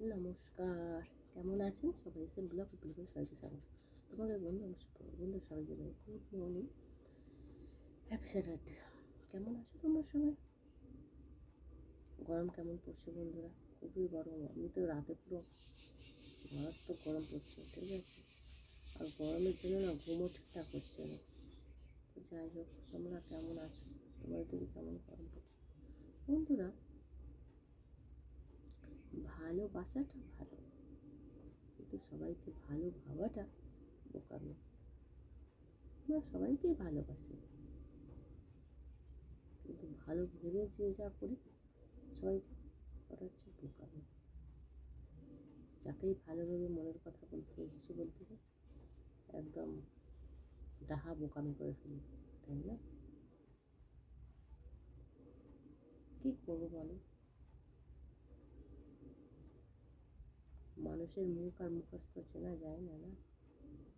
নমস্কার। কেমন আছেন? সবাই এসে ব্লগ ব্লগে সবাইকে স্বাগত। তোমাদের বন্ধু বন্ধু সবাই জানাই গুড মর্নিং। হ্যাপি স্যাটারডে কেমন আছো তোমরা সবাই? গরম কেমন পড়ছে বন্ধুরা? খুবই গরম। আমি তো রাতে পুরো মারাত্মক গরম পড়ছে, ঠিক আছে? আর গরমের জন্য না ঘুমও ঠিকঠাক হচ্ছে না। যাই হোক, তোমরা কেমন আছো? তোমাদের দিকে কেমন গরম পড়ছে? বন্ধুরা ভালোবাসাটা ভালো। কিন্তু সবাইকে ভালো ভাবাটা বোকামি। আমরা সবাইকেই ভালোবাসি। কিন্তু ভালো ভেবে যে যা করি সবাইকে ওটা হচ্ছে বোকামি। যাকেই ভালোভাবে মনের কথা বলতে কিছু বলতে চাই একদম ডাহা বোকামি করে ফেলি, তাই না? কী করব বলো? মানুষের মুখ আর মুখস্থ চেনা যায় না না?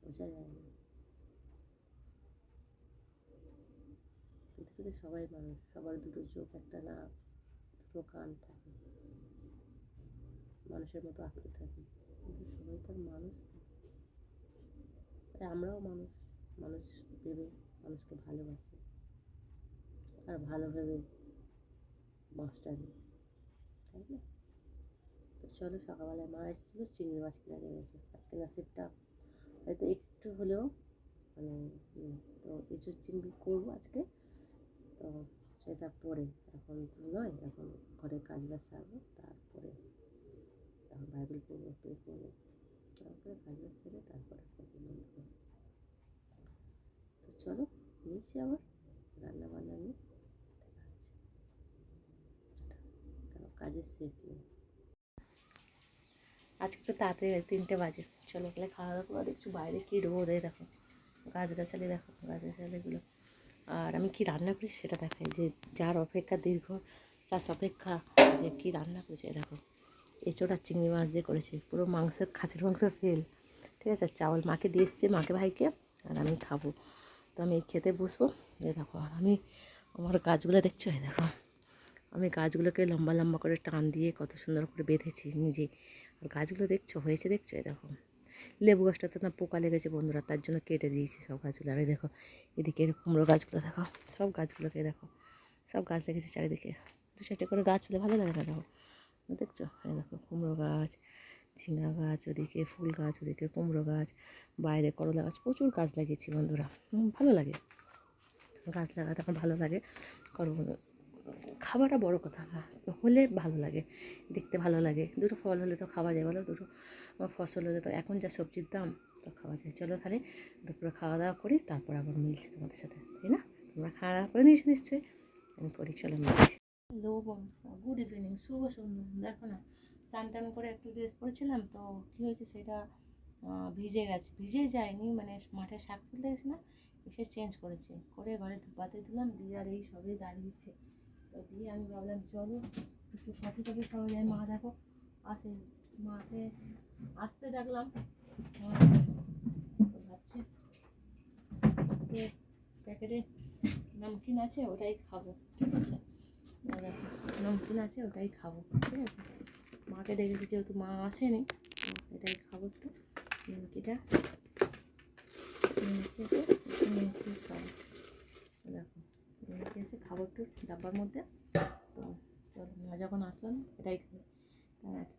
বোঝা যায় না। পৃথিবীতে সবাই মানুষ, সবার দুটো চোখ, একটা না দুটো কান থাকে। মানুষের মতো আঁকড়ে থাকে। কিন্তু সবাই তো আর মানুষ তাই আমরাও মানুষ। মানুষ ভেবে, মানুষকে ভালোবাসি। আর ভালো ভেবে দিই তাই না? তো চলো, সকালবেলায় মা এসেছিল চিংড়ি মাছ কিনে নিয়ে গেছে আজকে নাসিবটা হয়তো একটু হলেও মানে তো এঁচুর চিংড়ি করব আজকে। তো সেটা পরে। এখন নয়, এখন ঘরে কাজ বাজ সারবো, তারপরে এখন বাইবেল পড়ব পে করব তারপরে কাজ বাজ সেরে তারপরে তো চলো, নিয়েছি আবার রান্না বান্না নিয়ে কাজের শেষ নেই। আজকে তো তাড়াতাড়ি তিনটে বাজে। চলো গেলে খাওয়া দাওয়া করে দেখছি বাইরে কী রোদ, এই দেখো, গাছগাছালি দেখো, গাছগাছালিগুলো। আর আমি কি রান্না করেছি সেটা দেখাই, যে যার অপেক্ষা দীর্ঘ, তার অপেক্ষা যে কি রান্না করেছে দেখো। এঁচোড়া চিংড়ি মাছ দিয়ে করেছি, পুরো মাংসের খাসির মাংস ফেল, ঠিক আছে? চাউল মাকে দিয়ে এসছে, মাকে, ভাইকে, আর আমি খাব। তো আমি খেতে বসবো, এই দেখো, আর আমি আমার গাছগুলো দেখছ দেখো। আমি গাছগুলোকে লম্বা লম্বা করে টান দিয়ে কত সুন্দর করে বেঁধেছি নিজে। আর গাছগুলো দেখছ? হয়েছে দেখছ? এই দেখো। লেবু গাছটাতে না পোকা লেগেছে বন্ধুরা, তার জন্য কেটে দিয়েছি সব গাছগুলো। আর দেখো, এদিকে কুমড়ো গাছগুলো, দেখো। সব গাছগুলোকে দেখো, সব গাছ লেগেছে চারিদিকে। দু চারটে করে গাছ হলে ভালো লাগে না দেখো? দেখছ? এই দেখো কুমড়ো গাছ, ঝিঙা গাছ, ওদিকে ফুল গাছ, ওদিকে কুমড়ো গাছ, বাইরে করলা গাছ, প্রচুর গাছ লাগিয়েছি বন্ধুরা। ভালো লাগে। গাছ লাগাতে আমার ভালো লাগে। কারণ খাওয়াটা বড় কথা না। হলে ভালো লাগে, দেখতে ভালো লাগে। দুটো ফল হলে তো খাওয়া যায় বলো, দুটো ফসল হলে তো এখন যা সবজির দাম, তো খাওয়া যায়। চলো তাহলে দুপুরে খাওয়া দাওয়া করি তারপর আবার মিলছি তোমাদের সাথে, তাই না? তোমরা খাওয়া দাওয়া করে নিয়েছো নিশ্চয়ই। আমি করি চলো মিলছি। গুড ইভিনিং, শুভ সন্ধ্যা। দেখো না, স্নান টান করে একটু ড্রেস পরেছিলাম, তো কী হয়েছে সেটা ভিজে গেছে। ভিজে যায়নি মানে মাঠে শাক তুলতে গেছে না, এসে চেঞ্জ করেছে। করে ঘরে ধুপাতে দিলাম, দিয়ে আর এই সবই দাঁড়িয়েছে। দিয়ে আমি ভাবলাম, চলো একটু কফি টফি খাওয়া যায়, মা দেখো। আসে মাকে আসতে ডাকলাম মা তো ভাবছে আজকে প্যাকেটে নমকিন আছে, ওটাই খাব। ঠিক আছে। নমকিন আছে, ওটাই খাব। ঠিক আছে। মাকে ডেকেছি যেহেতু মা আসেনি এটাই খাব একটু। নিমকিটা নিমকি খাব। দেখো খাব একটু ডাব্বার মধ্যে। তো চলো, মা যখন আসলাম এটাই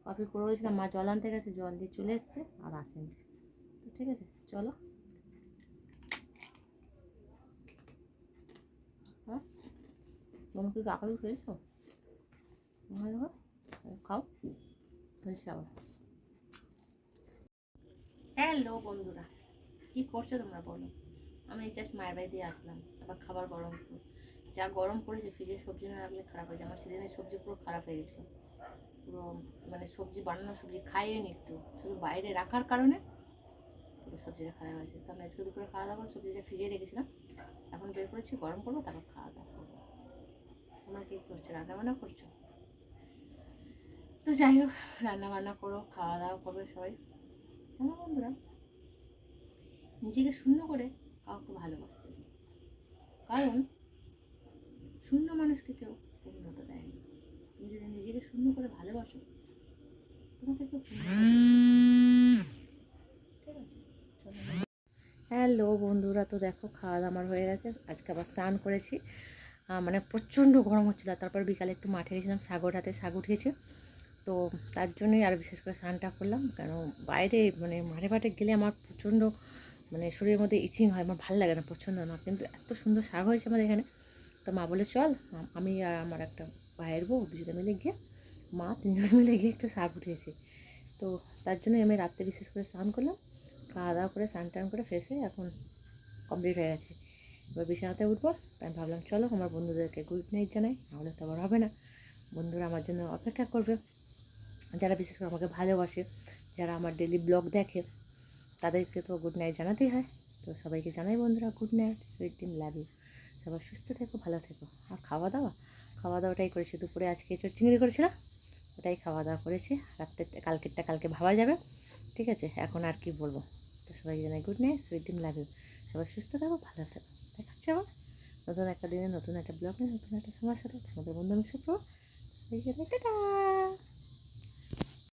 কফি করে রয়েছিলাম মা জল আনতে গেছে, জল দিয়ে চলে এসছে, আর আসেনি। তো ঠিক আছে, চলো। হ্যাঁ? তুমি কি কাকালি খেয়েছো? খাও। বলছি আবার হ্যালো বন্ধুরা, কী করছ তোমরা বলো? আমি জাস্ট মায়ের বাড়ি দিয়ে আসলাম, আবার খাবার গরম তো যা গরম পড়েছে, ফ্রিজে সবজি না রাখলে খারাপ হয়ে আমার সেদিনের সবজি পুরো খারাপ হয়ে গেছে। পুরো মানে সবজি বানানো সবজি খাইনি একটু। শুধু বাইরে রাখার কারণে পুরো সবজিটা খারাপ হয়েছে তো আমি আজকে দুপুরে খাওয়া দাওয়া করে সবজিটা ফ্রিজে রেখেছিলাম। এখন বের করেছি, গরম করব তারপর খাওয়া দাওয়া করব। তোমরা কী করছ? রান্না বান্না করছ? তো যাই হোক রান্না বান্না করো, খাওয়া দাওয়া করবে সবাই। কেন বন্ধুরা? নিজেকে শূন্য করে কাউকে ভালোবাসতে কারণ শূন্য মানুষকে কেউ পূর্ণতা দেয় না তুমি যদি নিজেকে শূন্য করে ভালোবাসো। তোমাকে হ্যালো বন্ধুরা, তো দেখো খাওয়া দাওয়া হয়ে গেছে। আজকে আবার স্নান করেছি। মানে প্রচণ্ড গরম হচ্ছিল। তারপর বিকালে একটু মাঠে গেছিলাম, সাগর হাতে শাক উঠেছে। তো তার জন্যই আর বিশেষ করে স্নানটা করলাম। কেন বাইরে মানে মাঠে মাঠে গেলে আমার প্রচণ্ড মানে শরীরের মধ্যে ইচিং হয়। আমার ভালো লাগে না পছন্দ না। কিন্তু এত সুন্দর শাক হয়েছে আমাদের এখানে। তো মা বলে, চল, আমি আর আমার একটা ভাইয়ের বউ দুজনে মিলে গিয়ে, মা তিনজনে মিলে গিয়ে একটু শাক উঠিয়েছি তো তার জন্যই আমি রাত্রে বিশেষ করে স্নান করলাম খাওয়া দাওয়া করে, স্নান টান করে ফেসে এখন কমপ্লিট হয়ে গেছে। এবার বিছানাতে উঠবো, তাই আমি ভাবলাম, চলো, আমার বন্ধুদেরকে গুড নাইট জানাই, নাহলে তো আবার হবে না। বন্ধুরা আমার জন্য অপেক্ষা করবে। যারা বিশেষ করে আমাকে ভালোবাসে, যারা আমার ডেলি ব্লগ দেখে, তাদেরকে তো গুড নাইট জানাতেই হয়। তো সবাইকে জানাই বন্ধুরা গুড নাইট সুইট দিন লাভ ইউ সবাই সুস্থ থেকো, ভালো থেকো। আর খাওয়া দাওয়া? খাওয়া দাওয়াটাই করেছি। দুপুরে আজকে চোর চিংড়ি করেছিলাম ওটাই খাওয়া দাওয়া করেছি। রাত্রে কালকেরটা কালকে ভাবা যাবে। ঠিক আছে? এখন আর কি বলব? তো সবাই জানাই গুড নাইট সুইট দিন ইউ সবাই সুস্থ থাকো, ভালো থাকো। দেখাচ্ছে আবার। নতুন একটা দিনে নতুন একটা ব্লগ নতুন একটা সময় সাথে। তোমাদের বন্ধু মিশে সবাইকে জানাই, টাটা!